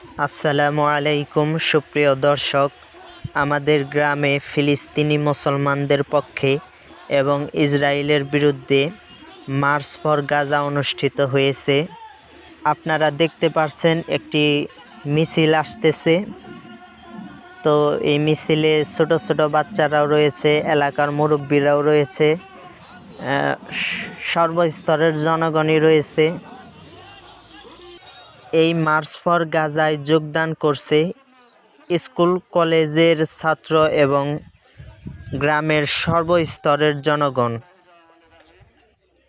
আসসালামু আলাইকুম, সুপ্রিয় দর্শক। আমাদের গ্রামে ফিলিস্তিনি মুসলমানদের পক্ষে এবং ইসরায়েলের বিরুদ্ধে মার্চ ফর গাজা অনুষ্ঠিত হয়েছে। আপনারা দেখতে পাচ্ছেন একটি মিছিল আসতেছে। তো এই মিছিলে ছোট ছোট বাচ্চারাও রয়েছে, এলাকার মুরব্বীরাও রয়েছে। সর্বস্তরের জনগণই রয়েছে। এই মার্চ ফর গাজায় যোগদান করছে স্কুল, কলেজের ছাত্র এবং গ্রামের সর্বস্তরের জনগণ।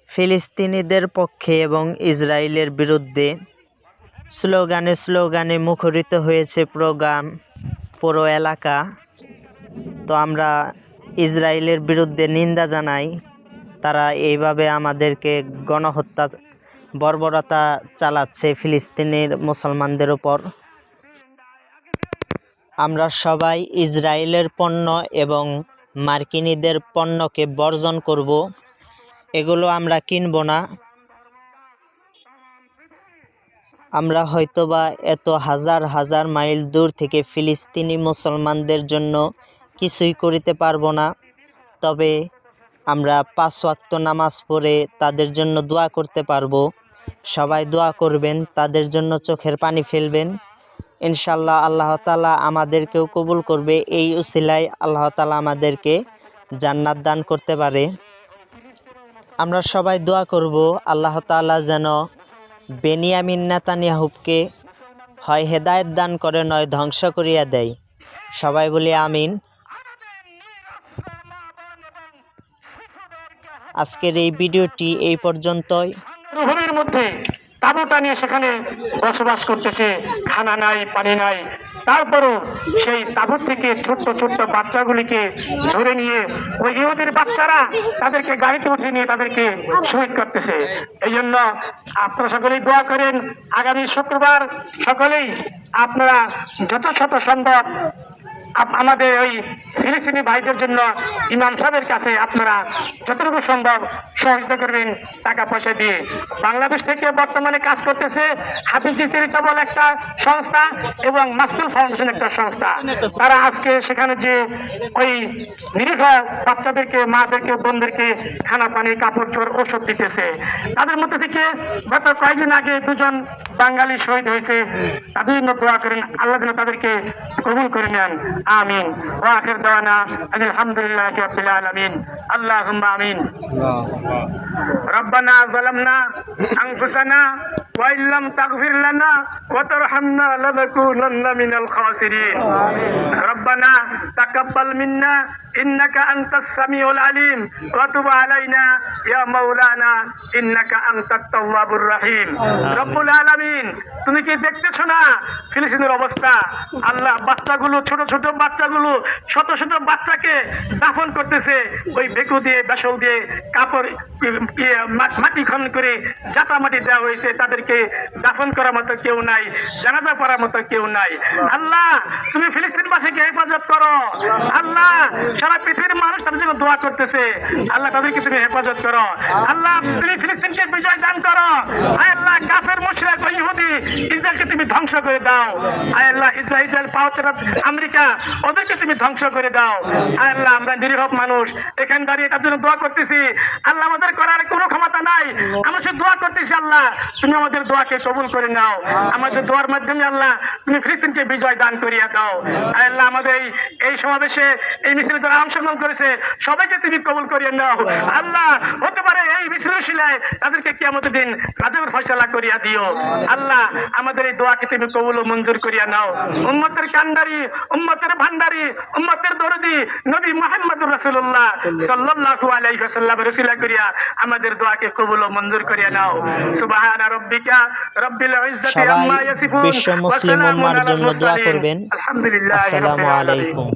ফিলিস্তিনিদের পক্ষে এবং ইসরায়েলের বিরুদ্ধে স্লোগানে স্লোগানে মুখরিত হয়েছে প্রোগ্রাম, পুরো এলাকা। তো আমরা ইসরায়েলের বিরুদ্ধে নিন্দা জানাই, তারা এইভাবে আমাদেরকে গণহত্যা বর্বরতা চালাচ্ছে ফিলিস্তিনের মুসলমানদের ওপর আমরা সবাই ইসরায়েলের পণ্য এবং মার্কিনীদের পণ্যকে বর্জন করব। এগুলো আমরা কিনব না। আমরা হয়তোবা এত হাজার হাজার মাইল দূর থেকে ফিলিস্তিনি মুসলমানদের জন্য কিছুই করিতে পারব না। তবে আমরা পাঁচ ওয়াক্ত নামাজ পড়ে তাদের জন্য দোয়া করতে পারব। সবাই দোয়া করবেন, তাদের জন্য চোখের পানি ফেলবেন। ইনশাল্লাহ আল্লাহ তালা আমাদেরকেও কবুল করবে। এই উসিলায় আল্লাহ তালা আমাদেরকে জান্নাত দান করতে পারে। আমরা সবাই দোয়া করব, আল্লাহ তালা যেন বেনিয়ামিন নেতানিয়াহুবকে হয় হেদায়েত দান করে, নয় ধ্বংস করিয়া দেয়। সবাই বলি আমিন। আজকের এই ভিডিওটি এই পর্যন্তই। মরুভূমির মধ্যে তাঁবু টানিয়ে সেখানে বসবাস করতেছে, খানা নাই, পানি নাই। তারপরও সেই তাঁবুর থেকে ছোট্ট ছোট্ট বাচ্চাগুলিকে ধরে নিয়ে ওই ইহুদের বাচ্চারা তাদেরকে গাড়িতে উঠে নিয়ে তাদেরকে শহীদ করতেছে। এই জন্য আপনারা সকলেই দোয়া করেন, আগামী শুক্রবার সকলেই আপনারা যত শত সম্ভব আমাদের ওই ফিলিস্তিনি ভাইদের জন্য ইমাম সাহেবের কাছে আপনারা যতটুকু সম্ভব সহযোগিতা করবেন টাকা পয়সা দিয়ে। বাংলাদেশ থেকে বর্তমানে কাজ করতেছে হাফিজ চ্যারিটেবল একটা সংস্থা এবং মাস্টুল ফাউন্ডেশন একটা সংস্থা। তারা আজকে সেখানে যে ওই নিরীহ বাচ্চাদেরকে, মাদেরকে, বোনদেরকে খানা, পানি, কাপড়, চোর, ওষুধ দিতেছে। তাদের মধ্যে থেকে গত কয়েকদিন আগে দুজন বাঙালি শহীদ হয়েছে। তাদের জন্য দোয়া করেন, আল্লাহ যেন তাদেরকে কবুল করে নেন। আমিন। ও আখের দাওয়ানা আলহামদুলিল্লাহ আলামিন। আল্লাহুম্মা আমিন। ربنا ظلمنا أنفسنا وإن لم تغفر لنا وترحمنا لنكونن من الخاسرين ربنا تقبل منا إنك أنت السميع العليم وتب علينا يا مولانا إنك أنت التواب الرحيم رب العالمين তুমি কি দেখতেছো না ফিলিস্তিনের অবস্থা আল্লাহ বাচ্চাগুলো ছোট ছোট বাচ্চাগুলো শত শত বাচ্চাকে দাফন করতেছে ওই বেকু দিয়ে বেসল দিয়ে কাপড় মাটি খন করে জাতা মাটি দেওয়া হয়েছে, তাদেরকে দাফন করার মতো কেউ নাই, জানাজা করার মতো কেউ নাই। আল্লাহ, তুমি ফিলিস্তিনবাসীকে হেফাজত করো। আল্লাহ, সারা পৃথিবীর মানুষ তাদের জন্য দোয়া করতেছে। আল্লাহ, তাদেরকে তুমি হেফাজত করো। আল্লাহ, তুমি ফিলিস্তিনকে বিজয় দান করো। আল্লাহ, কাফের, মুশরিক ইহুদি, ইসরায়েলকে ধ্বংস করে দাও। আয় আল্লাহ ইসরায়েল পাওয়ার আমেরিকা, ওদেরকে তুমি ধ্বংস করে দাও। আয় আল্লাহ, আমরা নিরীহ মানুষ। এখানে দাঁড়িয়ে তার জন্য দোয়া করতেছি। আল্লাহ আমাদের করার কোনো ক্ষমতা নাই। আমরা শুধু দোয়া করতেছি, আল্লাহ, তুমি আমাদের দোয়াকে কবুল করে নাও। আমাদের দোয়ার মাধ্যমে, আল্লাহ, তুমি ফিলিস্তিনকে বিজয় দান করিয়া দাও। আয় আল্লাহ, আমাদের এই এই সমাবেশে এই মিছিলে যারা অংশগ্রহণ করেছে, সবাইকে তুমি কবুল করিয়ে নাও। আল্লাহ তাদেরকে কি আমাদের দিন রাজের ফয়সলা করিয়া দিও। আল্লাহ আমাদের এই দোয়াকে তুমি কবুল ও মঞ্জুর করিয়া নাও। উম্মতের কান্ডারি উম্মতের ভান্ডারি উম্মতের দরদি নবী সাল্লাল্লাহু আলাইহি ওয়াসাল্লাম রসিলা করিয়া আমাদের দোয়াকে কবুল ও মঞ্জুর করিয়া নাও। সুবহানা রাব্বিকা রাব্বিল ইজ্জাতি আম্মা ইয়াসিফুন বিশ্ব ওয়া মুসলিম সালামুন উম্মার আলাল জন্য দোয়া মুরসালিন। করবেন। আলহামদুলিল্লাহি আসসালামু আলাইকুম।